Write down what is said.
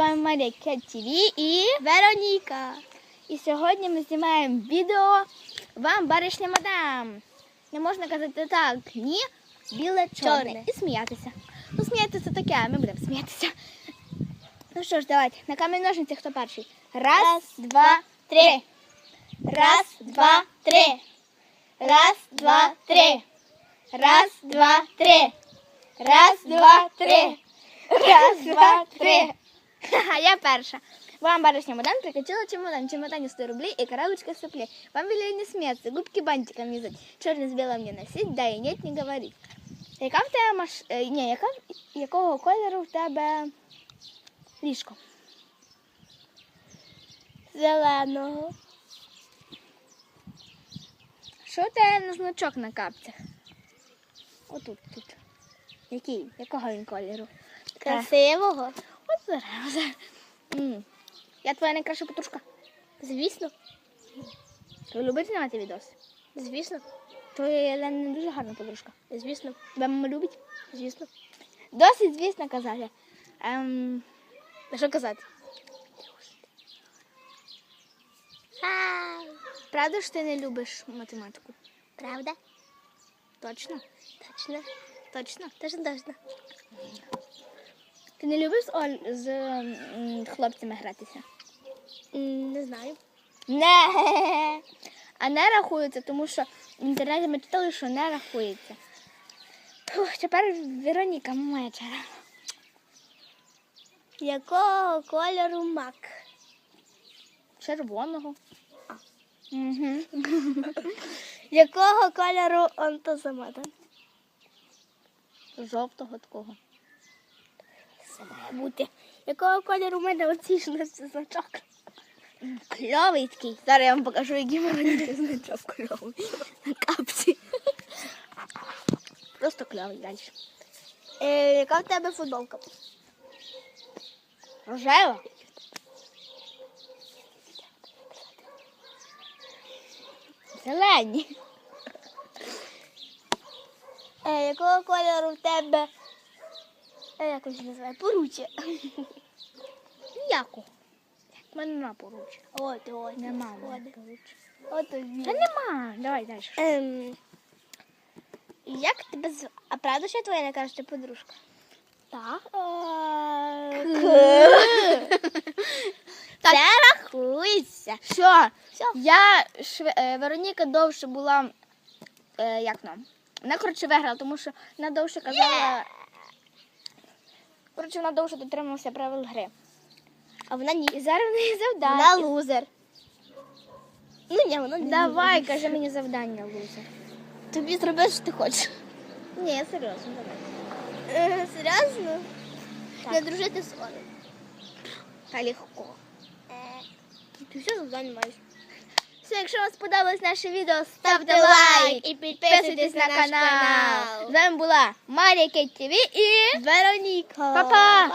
вами Марія Кет ТВ і Вероніка. І сьогодні ми знімаємо відео Вам баришня мадам. Не можна казати так, ні, біле чорне. І сміятися. Ну, сміятися таке, а ми будемо сміятися. Ну що ж, давайте, на камінь ножниці хто перший? Раз, два, три. Раз, два, три. Раз, два, три. Раз, два, три. Раз, два, три. Раз, два, три. Ха-ха, я перша. Вам барышня Мадан прикатила чемодан. В чемодане 100 рублей и коробочка соплей. Вам велели не смеяться, губки бантиком вязать. Черный с белым не носить, да и нет не говорить. Яка в тебе маш... е, Ні, яка... якого кольору в тебе ліжко? Зеленого. Що в тебе на значок на капцях? Отут, тут. Який? Якого він кольору? Красивого. От зараз. Я твоя найкраща подружка. Звісно. Ви любите знімати відос? Звісно. То я не дуже гарна подружка. Звісно. Тебе мама любить? Звісно. Досить, звісно, казати. Ем, що казати? правда ж ти не любиш математику? Правда? Точно? Точно. Точно? Точно, точно. Ти не любиш з, Оль... з м, хлопцями гратися? М, Не знаю. Не. А не рахується, тому що в інтернеті ми читали, що не рахується. Фух, тепер Вероніка моя черга. Якого кольору мак? Червоного. Угу. Якого кольору антозамата? Жовтого такого. Все має бути. Якого кольору у мене оці ж на значок? Кльовий. Зараз я вам покажу, який Вероніки значок кльовий. На капці. Просто кльовий далі. Е, яка в тебе футболка? Рожева. Зелені. Е, якого кольору в тебе? Е, як він називає? Поруччя. Ніякого. У мене нема поруччя. От, от. Нема в От, мене поруччя. от він. Та нема. Давай далі. Ем, як тебе з... А правда, що я твоя найкраща подружка? Так. Це рахується. Все. Я шве... е, Вероніка довше була. Е, як нам? Вона коротше виграла, тому що вона довше казала. Коротше, вона довше дотрималася правил гри. А вона ні. І зараз в неї Вона завдання. лузер. Ну ні, вона не Давай, каже мені завдання, Луза. Тобі зроби, що ти хочеш. Ні, серйозно, давай. Е, серйозно? Так. Не дружити з Олею. Та легко. Е, ти все завдання маєш. Все, якщо вам сподобалось наше відео, ставте лайк і підписуйтесь на канал. З вами була Марія Кет ТВ і Вероніка. Па-па.